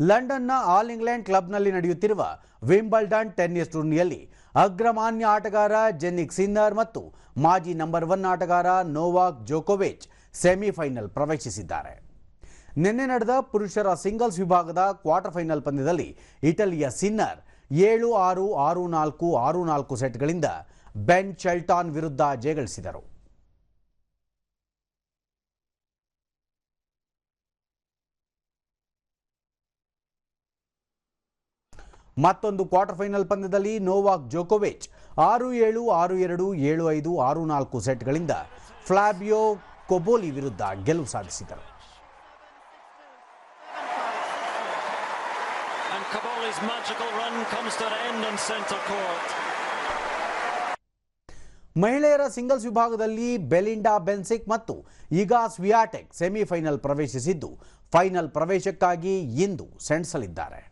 ಲಂಡನ್ನ all England ಕ್ಲಬ್ನಲ್ಲಿ ನಡೆಯುತ್ತಿರುವ Wimbledon tennis ಟೂರ್ನಿಯಲ್ಲಿ ಅಗ್ರಮಾನ್ಯ ಆಟಗಾರ ಜೆನ್ನಿಕ್ ಸಿನ್ನರ್ ಮತ್ತು ಮಾಜಿ ನಂಬರ್ ಒನ್ ಆಟಗಾರ ನೋವಾಕ್ ಜೋಕೋವಿಚ್ ಸೆಮಿಫೈನಲ್ ಪ್ರವೇಶಿಸಿದ್ದಾರೆ. ನಿನ್ನೆ ನಡೆದ ಪುರುಷರ ಸಿಂಗಲ್ಸ್ ವಿಭಾಗದ ಕ್ವಾರ್ಟರ್ ಫೈನಲ್ ಪಂದ್ಯದಲ್ಲಿ ಇಟಲಿಯ ಸಿನ್ನರ್ ಏಳು ಆರು ಆರು ನಾಲ್ಕು ಆರು ನಾಲ್ಕು ಸೆಟ್ಗಳಿಂದ ಬೆನ್ ಚೆಲ್ಟಾನ್ ವಿರುದ್ಧ ಜಯಗಳಿಸಿದರು ಮತ್ತೊಂದು ಕ್ವಾರ್ಟರ್ ಫೈನಲ್ ಪಂದ್ಯದಲ್ಲಿ ನೋವಾಕ್ ಜೋಕೋವಿಚ್ ಆರು ಏಳು ಆರು ಎರಡು ಏಳು ಐದು ಆರು ನಾಲ್ಕು ಸೆಟ್ಗಳಿಂದ ಫ್ಲಾಬಿಯೋ ಕೊಬೋಲಿ ವಿರುದ್ಧ ಗೆಲುವು ಸಾಧಿಸಿದರು. ಮಹಿಳೆಯರ ಸಿಂಗಲ್ಸ್ ವಿಭಾಗದಲ್ಲಿ ಬೆಲಿಂಡಾ ಬೆನ್ಸಿಕ್ ಮತ್ತು ಈಗಾ ಸ್ವಿಯಾಟೆಕ್ ಸೆಮಿಫೈನಲ್ ಪ್ರವೇಶಿಸಿದ್ದು. ಫೈನಲ್ ಪ್ರವೇಶಕ್ಕಾಗಿ ಇಂದು ಸೆಣಸಲಿದ್ದಾರೆ.